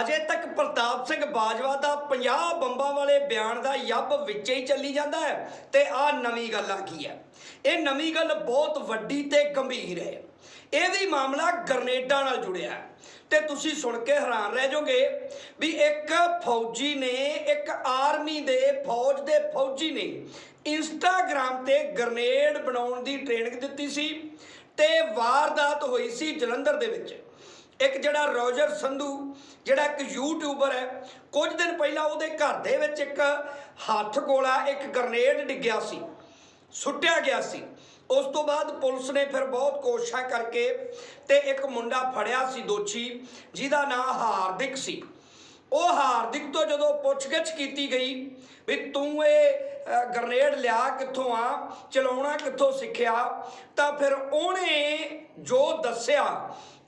ਅਜੇ ਤੱਕ ਪ੍ਰਤਾਪ ਸਿੰਘ ਬਾਜਵਾ ਦਾ 50 ਬੰਬਾਂ ਵਾਲੇ ਬਿਆਨ ਦਾ ਯੱਬ ਵਿੱਚ ਹੀ ਚੱਲੀ ਜਾਂਦਾ ਹੈ ਤੇ ਆ ਨਵੀਂ ਗੱਲ ਆ ਕੀ ਹੈ। ਇਹ ਨਵੀਂ ਗੱਲ ਬਹੁਤ ਵੱਡੀ ਤੇ ਗੰਭੀਰ ਹੈ। ਇਹ ਵੀ ਮਾਮਲਾ ਗਰਨੇਡਾਂ ਨਾਲ ਜੁੜਿਆ ਹੈ। ਤੇ ਤੁਸੀਂ ਸੁਣ ਕੇ ਹੈਰਾਨ ਰਹਿ ਜਾਓਗੇ ਵੀ ਇੱਕ ਫੌਜੀ ਨੇ, ਇੱਕ ਆਰਮੀ ਦੇ ਫੌਜ ਦੇ ਫੌਜੀ ਨੇ ਇੰਸਟਾਗ੍ਰam ਤੇ ਗਰਨੇਡ ਬਣਾਉਣ ਦੀ ਟ੍ਰੇਨਿੰਗ ਦਿੱਤੀ ਸੀ ਤੇ ਵਾਰਦਾਤ ਹੋਈ ਸੀ ਜਲੰਧਰ ਦੇ ਵਿੱਚ। ਇੱਕ ਜਿਹੜਾ ਰੋਜਰ ਸੰਧੂ ਜਿਹੜਾ ਇੱਕ ਯੂਟਿਊਬਰ ਹੈ ਕੁਝ ਦਿਨ ਪਹਿਲਾਂ ਉਹਦੇ ਘਰ ਦੇ ਵਿੱਚ ਇੱਕ ਹੱਥ ਗੋਲਾ ਇੱਕ ਗ੍ਰਨੇਡ ਡਿੱਗਿਆ ਸੀ ਸੁੱਟਿਆ ਗਿਆ ਸੀ। ਉਸ ਤੋਂ ਬਾਅਦ ਪੁਲਿਸ ਨੇ ਫਿਰ ਬਹੁਤ ਕੋਸ਼ਿਸ਼ਾਂ ਕਰਕੇ ਤੇ ਇੱਕ ਮੁੰਡਾ ਫੜਿਆ ਸੀ ਦੋਸ਼ੀ ਜਿਹਦਾ ਨਾਮ ਹਾਰਦਿਕ ਸੀ। ਉਹ ਹਾਰਦਿਕ ਤੋਂ ਜਦੋਂ ਪੁੱਛਗਿੱਛ ਕੀਤੀ ਗਈ ਵੀ ਤੂੰ ਇਹ ਅ, ਗ੍ਰਨੇਡ ਲਿਆ ਕਿੱਥੋਂ ਆ ਚਲਾਉਣਾ ਕਿੱਥੋਂ ਸਿੱਖਿਆ ਤਾਂ ਫਿਰ ਉਹਨੇ ਜੋ ਦੱਸਿਆ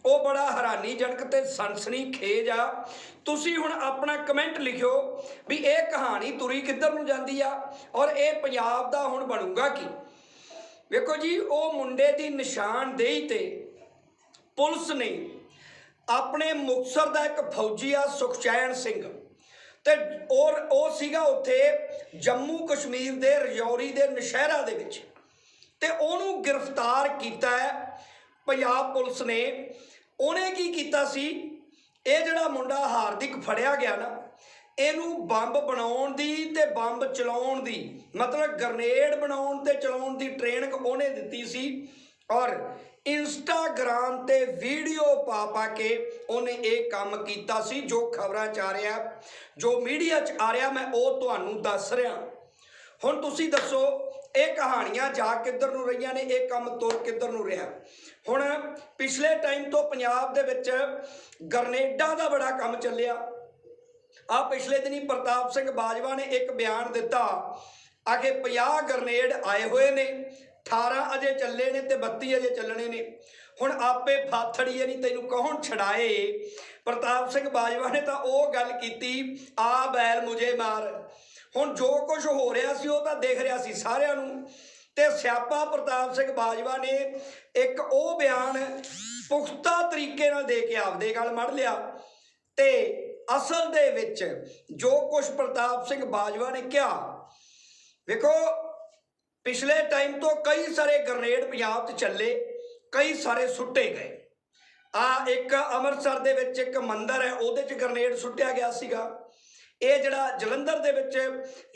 ਉਹ ਬੜਾ ਹੈਰਾਨੀਜਨਕ ਤੇ ਸਨਸਨੀ ਖੇਜ ਆ। ਤੁਸੀਂ ਹੁਣ ਆਪਣਾ ਕਮੈਂਟ ਲਿਖਿਓ ਵੀ ਇਹ ਕਹਾਣੀ ਤੁਰੀ ਕਿੱਧਰ ਨੂੰ ਜਾਂਦੀ ਆ ਔਰ ਇਹ ਪੰਜਾਬ ਦਾ ਹੁਣ ਬਣੂਗਾ ਕੀ? ਵੇਖੋ ਜੀ, ਉਹ ਮੁੰਡੇ ਦੀ ਨਿਸ਼ਾਨਦੇਹੀ ਤੇ ਪੁਲਿਸ ਨੇ ਆਪਣੇ ਮੁਕਤਸਰ ਦਾ ਇੱਕ ਫੌਜੀ ਆ, ਸੁਖਚੈਨ ਸਿੰਘ। ਤੇ ਔਰ ਉਹ ਸੀਗਾ ਉੱਥੇ ਜੰਮੂ ਕਸ਼ਮੀਰ ਦੇ ਰਜੌਰੀ ਦੇ ਨਸ਼ਹਿਰਾ ਦੇ ਵਿੱਚ। ਤੇ ਉਹਨੂੰ ਗ੍ਰਿਫਤਾਰ ਕੀਤਾ ਹੈ ਪੰਜਾਬ ਪੁਲਿਸ ਨੇ, ਉਹਨੇ ਕੀ ਕੀਤਾ ਸੀ? ਇਹ ਜਿਹੜਾ ਮੁੰਡਾ ਹਾਰਦਿਕ ਫੜਿਆ ਗਿਆ ਨਾ, ਇਹਨੂੰ ਬੰਬ ਬਣਾਉਣ ਦੀ ਤੇ ਬੰਬ ਚਲਾਉਣ ਦੀ, ਮਤਲਬ ਗ੍ਰਨੇਡ ਬਣਾਉਣ ਤੇ ਚਲਾਉਣ ਦੀ ਟ੍ਰੇਨਿੰਗ ਉਹਨੇ ਦਿੱਤੀ ਸੀ ਔਰ ਇੰਸਟਾਗ੍ਰਾਮ ਤੇ ਵੀਡੀਓ ਪਾ ਪਾ ਕੇ ਉਹਨੇ ਇਹ ਕੰਮ ਕੀਤਾ ਸੀ। ਜੋ ਖਬਰਾਂ ਚ ਆ ਰਿਹਾ, ਜੋ ਮੀਡੀਆ ਚ ਆ ਰਿਹਾ, ਮੈਂ ਉਹ ਤੁਹਾਨੂੰ ਦੱਸ ਰਿਹਾ। ਹੁਣ ਤੁਸੀਂ ਦੱਸੋ ਇਹ ਕਹਾਣੀਆਂ ਜਾ ਕਿੱਧਰ ਨੂੰ ਰਹੀਆਂ ਨੇ, ਇਹ ਕੰਮ ਤੁਰ ਕਿੱਧਰ ਨੂੰ ਰਿਹਾ। ਹੁਣ ਪਿਛਲੇ ਟਾਈਮ ਤੋਂ ਪੰਜਾਬ ਦੇ ਵਿੱਚ ਗਰਨੇਡਾਂ ਦਾ ਬੜਾ ਕੰਮ ਚੱਲਿਆ। ਆ ਪਿਛਲੇ ਦਿਨੀ ਪ੍ਰਤਾਪ ਸਿੰਘ ਬਾਜਵਾ ਨੇ ਇੱਕ ਬਿਆਨ ਦਿੱਤਾ, ਆਖੇ 50 ਗਰਨੇਡ ਆਏ ਹੋਏ ਨੇ 18 ਅਜੇ ਚੱਲੇ ਨੇ ਤੇ 32 ਅਜੇ ਚੱਲਣੇ ਨੇ। ਹੁਣ ਆਪੇ ਫਾਥੜੀਏ ਨਹੀਂ ਤੈਨੂੰ ਕੌਣ ਛਡਾਏ? ਪ੍ਰਤਾਪ ਸਿੰਘ ਬਾਜਵਾ ਨੇ ਤਾਂ ਉਹ ਗੱਲ ਕੀਤੀ, ਆ ਬੈਲ ਮੁਝੇ ਮਾਰ। ਹੁਣ ਜੋ ਕੁਝ ਹੋ ਰਿਹਾ ਸੀ ਉਹ ਤਾਂ ਦੇਖ ਰਿਹਾ ਸੀ ਸਾਰਿਆਂ ਨੂੰ। ਤੇ ਸਿਆਪਾ ਪ੍ਰਤਾਪ ਸਿੰਘ ਬਾਜਵਾ ਨੇ ਇੱਕ ਉਹ ਬਿਆਨ ਪੁਖਤਾ ਤਰੀਕੇ ਨਾਲ ਦੇ ਕੇ ਆਪਦੇ ਗੱਲ ਮੜ ਲਿਆ। ਤੇ ਅਸਲ ਦੇ ਵਿੱਚ ਜੋ ਕੁਝ ਪ੍ਰਤਾਪ ਸਿੰਘ ਬਾਜਵਾ ਨੇ ਕਿਹਾ, ਵੇਖੋ, ਪਿਛਲੇ ਟਾਈਮ ਤੋਂ ਕਈ ਸਾਰੇ ਗ੍ਰਨੇਡ ਪੰਜਾਬ 'ਚ ਚੱਲੇ, ਕਈ ਸਾਰੇ ਸੁੱਟੇ ਗਏ। ਆ ਇੱਕ ਅੰਮ੍ਰਿਤਸਰ ਦੇ ਵਿੱਚ ਇੱਕ ਮੰਦਿਰ ਹੈ, ਉਹਦੇ 'ਚ ਗ੍ਰਨੇਡ ਸੁੱਟਿਆ ਗਿਆ ਸੀਗਾ। ਇਹ ਜਿਹੜਾ ਜਲੰਧਰ ਦੇ ਵਿੱਚ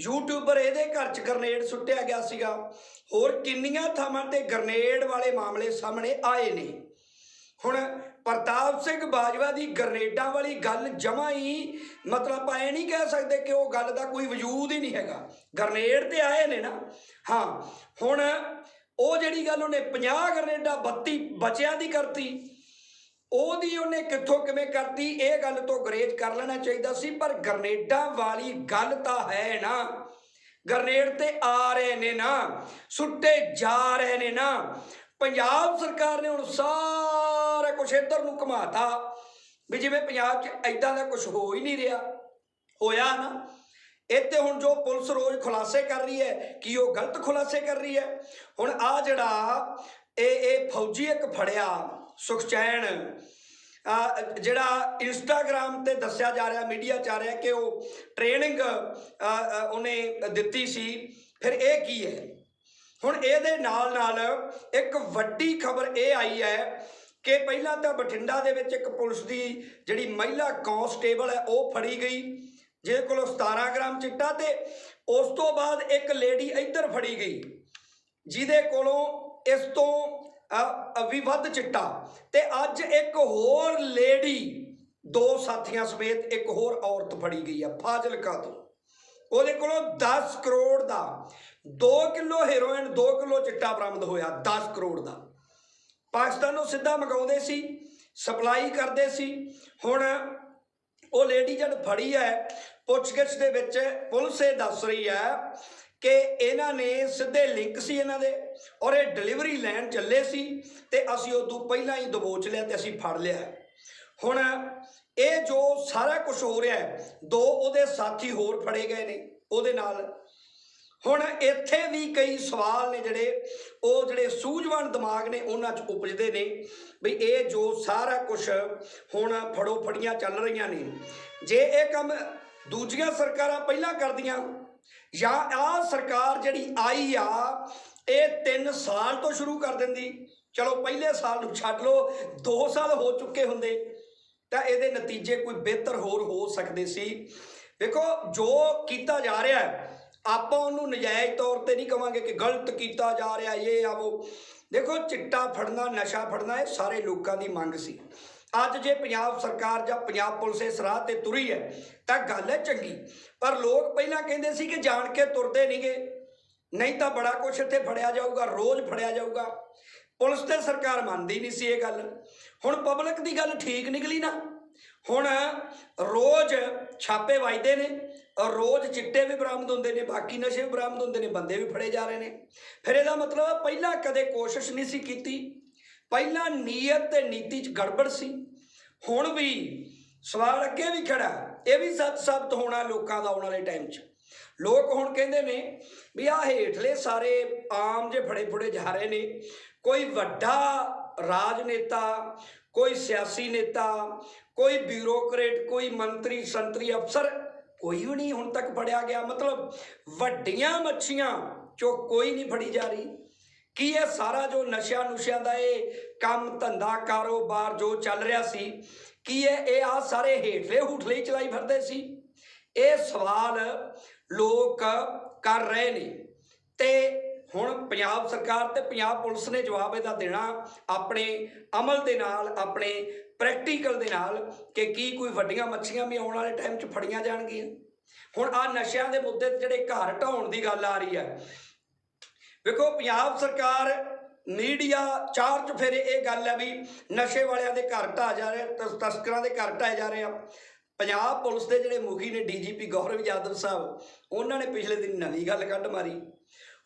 ਯੂਟਿਊਬਰ ਇਹਦੇ ਘਰ 'ਚ ਗ੍ਰਨੇਡ ਸੁੱਟਿਆ ਗਿਆ ਸੀਗਾ। ਹੋਰ ਕਿੰਨੀਆਂ ਥਾਵਾਂ ਤੇ ਗ੍ਰਨੇਡ ਵਾਲੇ ਮਾਮਲੇ ਸਾਹਮਣੇ ਆਏ ਨੇ। ਹੁਣ ਪ੍ਰਤਾਪ ਸਿੰਘ ਬਾਜਵਾ ਦੀ ਗਰਨੇਡਾਂ ਵਾਲੀ ਗੱਲ ਜਮਾ ਹੀ ਮਤਲਬ ਆਪਾਂ ਇਹ ਨਹੀਂ ਕਹਿ ਸਕਦੇ ਕਿ ਉਹ ਗੱਲ ਦਾ ਕੋਈ ਵਜੂਦ ਹੀ ਨਹੀਂ ਹੈਗਾ। ਗਰਨੇਡ ਤੇ ਆਏ ਨੇ ਨਾ। ਹਾਂ, ਹੁਣ ਉਹ ਜਿਹੜੀ ਗੱਲ ਉਹਨੇ 50 ਗਰਨੇਡਾਂ 32 ਬਚਿਆਂ ਦੀ ਕਰਤੀ। ਉਹਦੀ ਉਹਨੇ ਕਿੱਥੋਂ ਕਿਵੇਂ ਕਰਤੀ, ਇਹ ਗੱਲ ਤੋਂ ਗਰੇਜ ਕਰ ਲੈਣਾ ਚਾਹੀਦਾ ਸੀ, ਪਰ ਗਰਨੇਡਾਂ ਵਾਲੀ ਗੱਲ ਤਾਂ ਹੈ ਨਾ। ਗਰਨੇਡ ਤੇ ਆ ਰਹੇ ਨੇ ਨਾ, ਸੁੱਟੇ ਜਾ ਰਹੇ ਨੇ ਨਾ। ਪੰਜਾਬ ਸਰਕਾਰ ਨੇ ਹੁਣ ਸਾਰਾ ਕੁਝ ਇੱਧਰ ਨੂੰ ਘੁਮਾਤਾ, ਵੀ ਜਿਵੇਂ ਪੰਜਾਬ 'ਚ ਐਦਾਂ ਦਾ ਕੁਝ ਹੋ ਹੀ ਨਹੀਂ ਰਿਹਾ, ਹੋਇਆ ਨਾ। ਇੱਥੇ ਹੁਣ ਜੋ ਪੁਲਿਸ ਰੋਜ਼ ਖੁਲਾਸੇ ਕਰ ਰਹੀ ਹੈ, ਕੀ ਉਹ ਗਲਤ ਖੁਲਾਸੇ ਕਰ ਰਹੀ ਹੈ? ਹੁਣ ਆ ਜਿਹੜਾ ਇਹ ਇਹ ਫੌਜੀ ਇੱਕ ਫੜਿਆ ਸੁਖਚੈਨ ਜਿਹੜਾ ਇੰਸਟਾਗ੍ਰam ਤੇ ਦੱਸਿਆ ਜਾ ਰਿਹਾ ਮੀਡੀਆ ਚ ਆ ਰਿਹਾ ਕਿ ਉਹ ਟ੍ਰੇਨਿੰਗ ਉਹਨੇ ਦਿੱਤੀ ਸੀ। ਫਿਰ ਇਹ ਕੀ ਹੈ? ਹੁਣ ਇਹਦੇ ਨਾਲ ਨਾਲ ਇੱਕ ਵੱਡੀ ਖਬਰ ਇਹ ਆਈ ਹੈ ਕਿ ਪਹਿਲਾਂ ਤਾਂ ਬਠਿੰਡਾ ਦੇ ਵਿੱਚ ਇੱਕ ਪੁਲਿਸ ਦੀ ਜਿਹੜੀ ਮਹਿਲਾ ਕਾਂਸਟੇਬਲ ਹੈ, ਉਹ ਫੜੀ ਗਈ, ਜਿਹਦੇ ਕੋਲੋਂ 17 ਗ੍ਰਾਮ ਚਿੱਟਾ ਤੇ ਉਸ ਤੋਂ ਬਾਅਦ ਇੱਕ ਲੇਡੀ ਇੱਧਰ ਫੜੀ ਗਈ, ਜਿਹਦੇ ਕੋਲੋਂ ਇਸ ਤੋਂ ਵੀ ਵੱਧ ਚਿੱਟਾ। ਤੇ ਅੱਜ ਇੱਕ ਹੋਰ ਲੇਡੀ, ਦੋ ਸਾਥੀਆਂ ਸਮੇਤ ਇੱਕ ਹੋਰ ਔਰਤ ਫੜੀ ਗਈ ਆ, ਫਾਜ਼ਿਲਕਾ ਤੋਂ। ਉਹਦੇ ਕੋਲੋਂ 10 ਕਰੋੜ ਦਾ 2 ਕਿਲੋ ਹੈਰੋਇਨ 2 ਕਿਲੋ ਚਿੱਟਾ ਬਰਾਮਦ ਹੋਇਆ 10 ਕਰੋੜ ਦਾ। ਪਾਕਿਸਤਾਨ ਨੂੰ ਸਿੱਧਾ ਮੰਗਾਉਂਦੇ ਸੀ, ਸਪਲਾਈ ਕਰਦੇ ਸੀ। ਹੁਣ ਉਹ ਲੇਡੀ ਜਦ ਫੜੀ ਹੈ, ਪੁੱਛਗਿੱਛ ਦੇ ਵਿੱਚ ਪੁਲਿਸ ਇਹ ਦੱਸ ਰਹੀ ਹੈ ਕਿ ਇਹਨਾਂ ਨੇ ਸਿੱਧੇ ਲਿੰਕ ਸੀ ਇਹਨਾਂ ਦੇ। ਔਰ ਇਹ ਡਿਲੀਵਰੀ ਲੈਣ ਚੱਲੇ ਸੀ ਤੇ ਅਸੀਂ ਉਦੋਂ ਪਹਿਲਾਂ ਹੀ ਦਬੋਚ ਲਿਆ ਤੇ ਅਸੀਂ ਫੜ ਲਿਆ। ਹੁਣ ਇਹ ਜੋ ਸਾਰਾ ਕੁਝ ਹੋ ਰਿਹਾ ਦੋ ਉਹਦੇ ਸਾਥੀ ਹੋਰ ਫੜੇ ਗਏ ਨੇ ਉਹਦੇ ਨਾਲ। ਹੁਣ ਇੱਥੇ ਵੀ ਕਈ ਸਵਾਲ ਨੇ ਜਿਹੜੇ, ਉਹ ਜਿਹੜੇ ਸੂਝਵਾਨ ਦਿਮਾਗ ਨੇ ਉਹਨਾਂ 'ਚ ਉਪਜਦੇ ਨੇ ਵੀ ਇਹ ਜੋ ਸਾਰਾ ਕੁਝ ਹੁਣ ਫੜੋ ਫੜੀਆਂ ਚੱਲ ਰਹੀਆਂ ਨੇ। ਜੇ ਇਹ ਕੰਮ ਦੂਜੀਆਂ ਸਰਕਾਰਾਂ ਪਹਿਲਾਂ ਕਰਦੀਆਂ ਜਾਂ ਆਹ ਸਰਕਾਰ ਜਿਹੜੀ ਆਈ ਆ ਇਹ 3 ਸਾਲ ਤੋਂ ਸ਼ੁਰੂ ਕਰ ਦਿੰਦੀ। ਚਲੋ ਪਹਿਲੇ ਸਾਲ ਨੂੰ ਛੱਡ ਲਓ 2 ਸਾਲ ਹੋ ਚੁੱਕੇ ਹੁੰਦੇ। ਤਾਂ ਇਹਦੇ ਨਤੀਜੇ ਕੋਈ ਬਿਹਤਰ ਹੋਰ ਹੋ ਸਕਦੇ ਸੀ। ਵੇਖੋ ਜੋ ਕੀਤਾ ਜਾ ਰਿਹਾ ਹੈ, ਆਪਾਂ ਉਹਨੂੰ ਨਜਾਇਜ਼ ਤੌਰ ਤੇ ਨਹੀਂ ਕਵਾਂਗੇ ਕਿ ਗਲਤ ਕੀਤਾ ਜਾ ਰਿਹਾ, ਇਹ ਆ, ਉਹ। ਦੇਖੋ, ਚਿੱਟਾ ਫੜਨਾ, ਨਸ਼ਾ ਫੜਨਾ, ਇਹ ਸਾਰੇ ਲੋਕਾਂ ਦੀ ਮੰਗ ਸੀ। ਅੱਜ ਜੇ ਪੰਜਾਬ ਸਰਕਾਰ ਜਾਂ ਪੰਜਾਬ ਪੁਲਿਸ ਇਸ ਰਾਹ ਤੇ ਤੁਰੀ ਹੈ, ਤਾਂ ਗੱਲ ਹੈ ਚੰਗੀ। ਪਰ ਲੋਕ ਪਹਿਲਾਂ ਕਹਿੰਦੇ ਸੀ ਕਿ ਜਾਣ ਕੇ ਤੁਰਦੇ ਨਹੀਂਗੇ ਨਹੀਂ ਤਾਂ ਬੜਾ ਕੁਛ ਇੱਥੇ ਫੜਿਆ ਜਾਊਗਾ, ਰੋਜ਼ ਫੜਿਆ ਜਾਊਗਾ। ਪੁਲਿਸ ਤੇ ਸਰਕਾਰ ਮੰਨਦੀ ਨਹੀਂ ਸੀ ਇਹ ਗੱਲ। ਹੁਣ ਪਬਲਿਕ ਦੀ ਗੱਲ ਠੀਕ ਨਿਕਲੀ ਨਾ। ਹੁਣ ਰੋਜ਼ ਛਾਪੇ ਵਜਦੇ ਨੇ ਔਰ ਰੋਜ਼ ਚਿੱਟੇ ਵੀ ਬਰਾਮਦ ਹੁੰਦੇ ਨੇ, ਬਾਕੀ ਨਸ਼ੇ ਵੀ ਬਰਾਮਦ ਹੁੰਦੇ ਨੇ, ਬੰਦੇ ਵੀ ਫੜੇ ਜਾ ਰਹੇ ਨੇ। ਫਿਰ ਇਹਦਾ ਮਤਲਬ ਪਹਿਲਾਂ ਕਦੇ ਕੋਸ਼ਿਸ਼ ਨਹੀਂ ਸੀ ਕੀਤੀ। ਪਹਿਲਾਂ ਨੀਅਤ ਤੇ ਨੀਤੀ 'ਚ ਗੜਬੜ ਸੀ। ਹੁਣ ਵੀ ਸਵਾਲ ਅੱਗੇ ਵੀ ਖੜਾ। ਇਹ ਵੀ ਸੱਚ ਸਾਬਤ ਹੋਣਾ ਲੋਕਾਂ ਦਾ ਆਉਣ ਵਾਲੇ ਟਾਈਮ 'ਚ। ਲੋਕ ਹੁਣ ਕਹਿੰਦੇ ਨੇ ਵੀ ਆਹ ਹੇਠਲੇ ਸਾਰੇ ਆਮ ਜੇ ਫੜੇ ਫੁੜੇ ਜਾ ਰਹੇ ਨੇ, ਕੋਈ ਵੱਡਾ ਰਾਜਨੇਤਾ, ਕੋਈ ਸਿਆਸੀ ਨੇਤਾ, ਕੋਈ ਬਿਊਰੋਕਰੇਟ, ਕੋਈ ਮੰਤਰੀ, ਸੰਤਰੀ ਅਫਸਰ, ਕੋਈ ਵੀ ਨਹੀਂ ਹੁਣ ਤੱਕ ਫੜਿਆ ਗਿਆ। ਮਤਲਬ ਵੱਡੀਆਂ ਮੱਛੀਆਂ ਚੋਂ ਕੋਈ ਨਹੀਂ ਫੜੀ ਜਾ ਰਹੀ। ਕੀ ਇਹ ਸਾਰਾ ਜੋ ਨਸ਼ਿਆਂ ਨੁਸ਼ਿਆਂ ਦਾ ਇਹ ਕੰਮ, ਧੰਦਾ, ਕਾਰੋਬਾਰ ਜੋ ਚੱਲ ਰਿਹਾ ਸੀ, ਕੀ ਇਹ ਇਹ ਆ ਸਾਰੇ ਹੇਠਲੇ ਹੂਠਲੇ ਚਲਾਈ ਫਿਰਦੇ ਸੀ? ਇਹ ਸਵਾਲ ਲੋਕ ਕਰ ਰਹੇ ਨੇ। ਤੇ ਹੁਣ ਪੰਜਾਬ ਸਰਕਾਰ ਤੇ ਪੰਜਾਬ ਪੁਲਿਸ ਨੇ ਜਵਾਬ ਇਹਦਾ ਦੇਣਾ ਆਪਣੇ ਅਮਲ ਦੇ ਨਾਲ, ਆਪਣੇ ਪ੍ਰੈਕਟੀਕਲ ਦੇ ਨਾਲ ਕਿ ਕੀ ਕੋਈ ਵੱਡੀਆਂ ਮੱਛੀਆਂ ਵੀ ਆਉਣ ਵਾਲੇ ਟਾਈਮ 'ਚ ਫੜੀਆਂ ਜਾਣਗੀਆਂ। ਹੁਣ ਆ ਨਸ਼ਿਆਂ ਦੇ ਮੁੱਦੇ ਤੇ ਜਿਹੜੇ ਘਰ ਢਾਉਣ ਦੀ ਗੱਲ ਆ ਰਹੀ ਹੈ। ਵੇਖੋ, ਪੰਜਾਬ ਸਰਕਾਰ ਮੀਡੀਆ ਚਾਰ ਚ ਫਿਰ ਇਹ ਗੱਲ ਹੈ ਵੀ ਨਸ਼ੇ ਵਾਲਿਆਂ ਦੇ ਘਰ ਢਾ ਜਾ ਰਹੇ ਤਸਕਰਾਂ ਦੇ ਘਰ ਢਾਏ ਜਾ ਰਹੇ ਆ। ਪੰਜਾਬ ਪੁਲਿਸ ਦੇ ਜਿਹੜੇ ਮੁਖੀ ਨੇ ਡੀਜੀਪੀ ਗੌਰਵ ਯਾਦਵ ਸਾਹਿਬ, ਉਹਨਾਂ ਨੇ ਪਿਛਲੇ ਦਿਨ ਨਵੀਂ ਗੱਲ ਕੱਢ ਮਾਰੀ।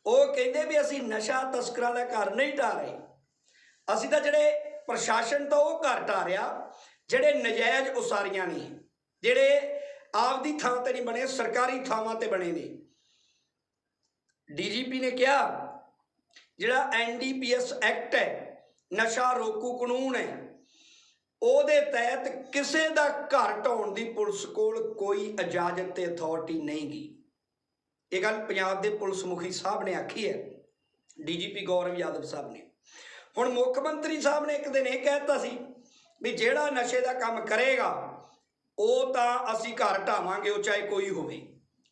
ਉਹ ਕਹਿੰਦੇ ਵੀ ਅਸੀਂ ਨਸ਼ਾ ਤਸਕਰਾਂ ਦਾ ਘਰ ਨਹੀਂ ਢਾ ਰਹੇ। ਅਸੀਂ ਤਾਂ ਜਿਹੜੇ ਪ੍ਰਸ਼ਾਸਨ ਤੋਂ ਉਹ ਘਰ ਢਾ ਰਿਹਾ, ਜਿਹੜੇ ਨਜਾਇਜ਼ ਉਸਾਰੀਆਂ ਨੇ, ਜਿਹੜੇ ਆਪਦੀ ਥਾਂ ਤੇ ਨਹੀਂ ਬਣੇ, ਸਰਕਾਰੀ ਥਾਵਾਂ ਤੇ ਬਣੇ ਨੇ। ਡੀਜੀਪੀ ਨੇ ਕਿਹਾ, ਜਿਹੜਾ ਐਨਡੀਪੀਐਸ ਐਕਟ ਹੈ, ਨਸ਼ਾ ਰੋਕੂ ਕਾਨੂੰਨ ਹੈ ਉਹਦੇ ਤਹਿਤ ਕਿਸੇ ਦਾ ਘਰ ਢਾਉਣ ਦੀ ਪੁਲਿਸ ਕੋਲ ਕੋਈ ਇਜਾਜ਼ਤ ਤੇ ਅਥਾਰਟੀ ਨਹੀਂ ਗਈ ਇਹ ਗੱਲ ਪੰਜਾਬ ਦੇ ਪੁਲਿਸ ਮੁਖੀ ਸਾਹਿਬ ਨੇ ਆਖੀ ਹੈ। ਡੀਜੀਪੀ ਗੌਰਵ ਯਾਦਵ ਸਾਹਿਬ ਨੇ। ਹੁਣ ਮੁੱਖ ਮੰਤਰੀ ਸਾਹਿਬ ਨੇ ਇੱਕ ਦਿਨ ਇਹ ਕਹਿਤਾ ਸੀ ਵੀ ਜਿਹੜਾ ਨਸ਼ੇ ਦਾ ਕੰਮ ਕਰੇਗਾ, ਉਹ ਤਾਂ ਅਸੀਂ ਘਰ ਢਾਵਾਂਗੇ, ਉਹ ਚਾਹੇ ਕੋਈ ਹੋਵੇ।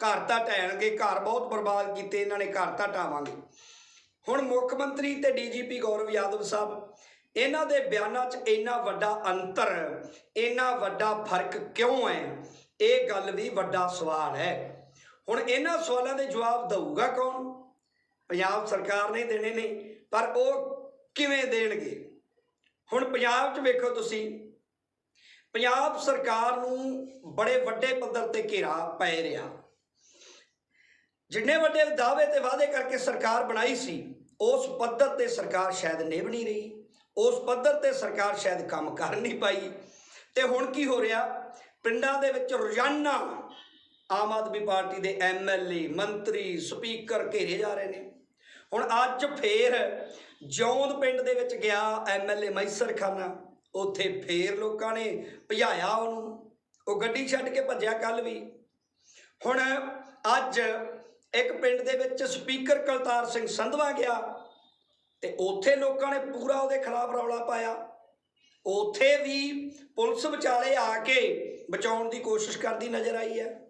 ਘਰ ਤਾਂ ਢਹਿਣਗੇ, ਘਰ ਬਹੁਤ ਬਰਬਾਦ ਕੀਤੇ, ਇਹਨਾਂ ਨੇ ਘਰ ਤਾਂ ਢਾਵਾਂਗੇ। ਹੁਣ ਮੁੱਖ ਮੰਤਰੀ ਤੇ ਡੀਜੀਪੀ ਗੌਰਵ ਯਾਦਵ ਸਾਹਿਬ ਇਹਨਾਂ ਦੇ ਬਿਆਨਾਂ 'ਚ ਇੰਨਾ ਵੱਡਾ ਅੰਤਰ, ਇੰਨਾ ਵੱਡਾ ਫ਼ਰਕ ਕਿਉਂ ਹੈ? ਇਹ ਗੱਲ ਵੀ ਵੱਡਾ ਸਵਾਲ ਹੈ। ਹੁਣ ਇਹਨਾਂ ਸਵਾਲਾਂ ਦੇ ਜਵਾਬ ਦਊਗਾ ਕੌਣ? ਪੰਜਾਬ ਸਰਕਾਰ ਨੇ ਦੇਣੇ ਨੇ, ਪਰ ਉਹ ਕਿਵੇਂ ਦੇਣਗੇ? ਹੁਣ ਪੰਜਾਬ 'ਚ ਵੇਖੋ ਤੁਸੀਂ। ਪੰਜਾਬ ਸਰਕਾਰ ਨੂੰ ਬੜੇ ਵੱਡੇ ਪੱਧਰ ਤੇ ਘੇਰਾ ਪੈ ਰਿਹਾ। ਜਿੰਨੇ ਵੱਡੇ ਦਾਅਵੇ ਤੇ ਵਾਅਦੇ ਕਰਕੇ ਸਰਕਾਰ ਬਣਾਈ ਸੀ, ਉਸ ਪੱਧਰ ਤੇ ਸਰਕਾਰ ਸ਼ਾਇਦ ਨਿਭ ਨਹੀਂ ਰਹੀ। ਉਸ ਪੱਧਰ ਤੇ ਸਰਕਾਰ ਸ਼ਾਇਦ ਕੰਮ ਕਰ ਨਹੀਂ ਪਾਈ। ਤੇ ਹੁਣ ਕੀ ਹੋ ਰਿਹਾ? ਪਿੰਡਾਂ ਦੇ ਵਿੱਚ ਰੋਜ਼ਾਨਾ ਆਮ ਆਦਮੀ ਪਾਰਟੀ ਦੇ ਐਮਐਲਏ ਮੰਤਰੀ, ਸਪੀਕਰ ਘੇਰੇ ਜਾ ਰਹੇ ਨੇ। ਹੁਣ ਅੱਜ ਫੇਰ ਜੌਂਦ ਪਿੰਡ ਦੇ ਵਿੱਚ ਗਿਆ ਐਮਐਲਏ ਮੈਸਰ ਖਾਨਾ ਉੱਥੇ ਫੇਰ ਲੋਕਾਂ ਨੇ ਭਜਾਇਆ ਉਹਨੂੰ। ਉਹ ਗੱਡੀ ਛੱਡ ਕੇ ਭੱਜਿਆ ਕੱਲ ਵੀ। ਹੁਣ ਅੱਜ ਇੱਕ ਪਿੰਡ ਦੇ ਵਿੱਚ ਸਪੀਕਰ ਕਲਤਾਰ ਸਿੰਘ ਸੰਧਵਾ ਗਿਆ। ਤੇ ਉੱਥੇ ਲੋਕਾਂ ਨੇ ਪੂਰਾ ਉਹਦੇ ਖਿਲਾਫ ਰੌਲਾ ਪਾਇਆ। ਉੱਥੇ ਵੀ ਪੁਲਿਸ ਵਿਚਾਲੇ ਆ ਕੇ ਬਚਾਉਣ ਦੀ ਕੋਸ਼ਿਸ਼ ਕਰਦੀ ਨਜ਼ਰ ਆਈ ਹੈ।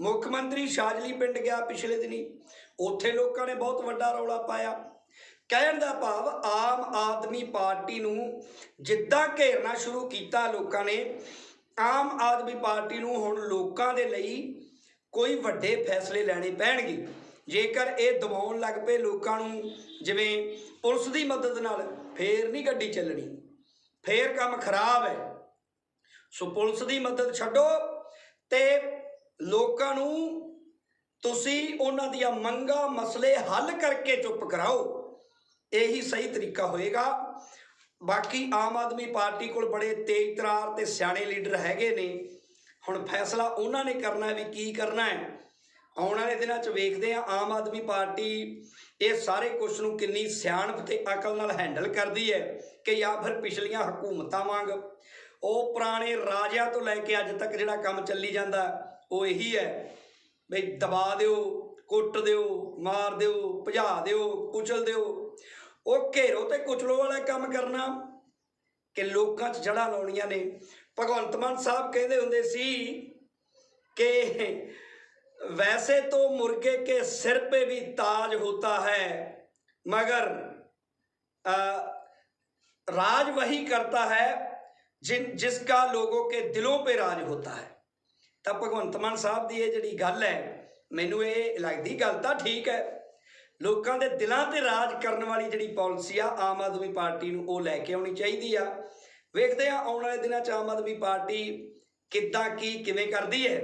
ਮੁੱਖ ਮੰਤਰੀ ਸ਼ਾਜਲੀ ਪਿੰਡ ਗਿਆ ਪਿਛਲੇ ਦਿਨੀ। ਉੱਥੇ ਲੋਕਾਂ ਨੇ ਬਹੁਤ ਵੱਡਾ ਰੌਲਾ ਪਾਇਆ। ਕਹਿਣ ਦਾ ਭਾਵ ਆਮ ਆਦਮੀ ਪਾਰਟੀ ਨੂੰ ਜਿੱਦਾਂ ਘੇਰਨਾ ਸ਼ੁਰੂ ਕੀਤਾ ਲੋਕਾਂ ਨੇ, ਆਮ ਆਦਮੀ ਪਾਰਟੀ ਨੂੰ ਹੁਣ ਲੋਕਾਂ ਦੇ ਲਈ ਕੋਈ ਵੱਡੇ ਫੈਸਲੇ ਲੈਣੇ ਪੈਣਗੇ। ਜੇਕਰ ਇਹ ਦਬਾਉਣ ਲੱਗ ਪਏ ਲੋਕਾਂ ਨੂੰ, ਜਿਵੇਂ ਪੁਲਿਸ ਦੀ ਮਦਦ ਨਾਲ, ਫੇਰ ਨਹੀਂ ਗੱਡੀ ਚੱਲਣੀ। ਫੇਰ ਕੰਮ ਖਰਾਬ ਹੈ। ਸੋ ਪੁਲਿਸ ਦੀ ਮਦਦ ਛੱਡੋ ਤੇ ਲੋਕਾਂ ਨੂੰ ਤੁਸੀਂ ਉਹਨਾਂ ਦੀਆਂ ਮੰਗਾਂ, ਮਸਲੇ ਹੱਲ ਕਰਕੇ ਚੁੱਪ ਕਰਾਓ। ਇਹੀ ਸਹੀ ਤਰੀਕਾ ਹੋਏਗਾ। ਬਾਕੀ ਆਮ ਆਦਮੀ ਪਾਰਟੀ ਕੋਲ ਬੜੇ ਤੇਜ਼ ਤਰਾਰ ਤੇ ਸਿਆਣੇ ਲੀਡਰ ਹੈਗੇ ਨੇ। ਹੁਣ ਫੈਸਲਾ ਉਹਨਾਂ ਨੇ ਕਰਨਾ ਹੈ ਵੀ ਕੀ ਕਰਨਾ ਹੈ। ਆਉਣ ਵਾਲੇ ਦਿਨਾਂ 'ਚ ਵੇਖਦੇ ਆ ਆਮ ਆਦਮੀ ਪਾਰਟੀ ਇਹ ਸਾਰੇ ਕੁਛ ਨੂੰ ਕਿੰਨੀ ਸਿਆਣਪ ਤੇ ਅਕਲ ਨਾਲ ਹੈਂਡਲ ਕਰਦੀ ਹੈ ਕਿ ਜਾਂ ਫਿਰ ਪਿਛਲੀਆਂ ਹਕੂਮਤਾਂ ਵਾਂਗ। ਉਹ ਪੁਰਾਣੇ ਰਾਜਿਆਂ ਤੋਂ ਲੈ ਕੇ ਅੱਜ ਤੱਕ ਜਿਹੜਾ ਕੰਮ ਚੱਲੀ ਜਾਂਦਾ, ਉਹ ਇਹੀ ਹੈ ਬਈ ਦਬਾ ਦਿਓ, ਕੁੱਟ ਦਿਓ, ਮਾਰ ਦਿਓ, ਭਜਾ ਦਿਓ, ਕੁਚਲ ਦਿਓ। ਉਹ ਘੇਰੋ ਤੇ ਕੁਚਲੋ ਵਾਲਾ ਕੰਮ ਕਰਨਾ ਕਿ ਲੋਕਾਂ 'ਚ ਜੜ੍ਹਾਂ ਲਾਉਣੀਆਂ ਨੇ। ਭਗਵੰਤ ਮਾਨ ਸਾਹਿਬ ਕਹਿੰਦੇ ਹੁੰਦੇ ਸੀ ਕਿ वैसे तो मुर्गे के सिर पे भी ताज होता है मगर अ, राज वही करता है जिन जिसका लोगों के दिलों पे राज होता है ਤਾਂ ਭਗਵੰਤ ਮਾਨ ਸਾਹਿਬ ਦੀ ਇਹ ਜਿਹੜੀ ਗੱਲ ਹੈ ਮੈਨੂੰ ਇਹ ਲੱਗਦੀ ਗੱਲ ਤਾਂ ਠੀਕ ਹੈ ਲੋਕਾਂ ਦੇ ਦਿਲਾਂ ਤੇ ਰਾਜ ਕਰਨ ਵਾਲੀ ਜਿਹੜੀ ਪਾਲਿਸੀ ਆ ਆਮ ਆਦਮੀ ਪਾਰਟੀ ਨੂੰ ਉਹ ਲੈ ਕੇ ਆਉਣੀ ਚਾਹੀਦੀ ਆ ਵੇਖਦੇ ਆ ਆਉਣ ਵਾਲੇ ਦਿਨਾਂ 'ਚ ਆਮ ਆਦਮੀ ਪਾਰਟੀ ਕਿੱਦਾਂ ਕੀ ਕਿਵੇਂ ਕਰਦੀ ਹੈ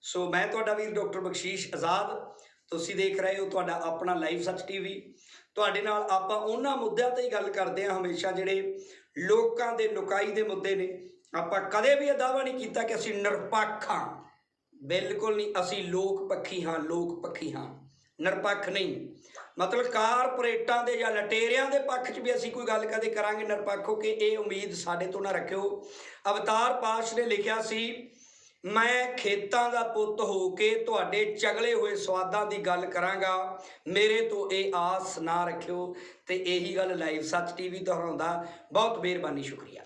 ਸੋ ਮੈਂ ਤੁਹਾਡਾ ਵੀਰ ਡਾਕਟਰ ਬਖਸ਼ੀਸ਼ ਆਜ਼ਾਦ। ਤੁਸੀਂ ਦੇਖ ਰਹੇ ਹੋ ਤੁਹਾਡਾ ਆਪਣਾ ਲਾਈਵ ਸੱਚ ਟੀਵੀ। ਤੁਹਾਡੇ ਨਾਲ ਆਪਾਂ ਉਹਨਾਂ ਮੁੱਦਿਆਂ ਤੇ ਹੀ ਗੱਲ ਕਰਦੇ ਹਾਂ ਹਮੇਸ਼ਾ ਜਿਹੜੇ ਲੋਕਾਂ ਦੇ ਲੁਕਾਈ ਦੇ ਮੁੱਦੇ ਨੇ। ਆਪਾਂ ਕਦੇ ਵੀ ਇਹ ਦਾਅਵਾ ਨਹੀਂ ਕੀਤਾ ਕਿ ਅਸੀਂ ਨਿਰਪੱਖ ਹਾਂ। ਬਿਲਕੁਲ ਨਹੀਂ, ਅਸੀਂ ਲੋਕ ਪੱਖੀ ਹਾਂ, ਲੋਕ ਪੱਖੀ ਹਾਂ। ਨਿਰਪੱਖ ਨਹੀਂ। ਮਤਲਬ ਕਾਰਪੋਰੇਟਾਂ ਦੇ ਜਾਂ ਲਟੇਰਿਆਂ ਦੇ ਪੱਖ 'ਚ ਵੀ ਅਸੀਂ ਕੋਈ ਗੱਲ ਕਦੇ ਕਰਾਂਗੇ ਨਿਰਪੱਖ ਹੋ ਕੇ, ਇਹ ਉਮੀਦ ਸਾਡੇ ਤੋਂ ਨਾ ਰੱਖਿਓ। ਅਵਤਾਰ ਪਾਸ਼ ਨੇ ਲਿਖਿਆ ਸੀ ਮੈਂ ਖੇਤਾਂ ਦਾ ਪੁੱਤ ਹੋ ਕੇ ਤੁਹਾਡੇ ਚਗਲੇ ਹੋਏ ਸਵਾਦਾਂ ਦੀ ਗੱਲ ਕਰਾਂਗਾ। ਮੇਰੇ ਤੋਂ ਇਹ ਆਸ ਨਾ ਰੱਖਿਓ ਤੇ ਇਹੀ ਗੱਲ ਲਾਈਵ ਸੱਚ ਟੀਵੀ ਦੁਹਰਾਉਂਦਾ। ਬਹੁਤ ਮਿਹਰਬਾਨੀ, ਸ਼ੁਕਰੀਆ।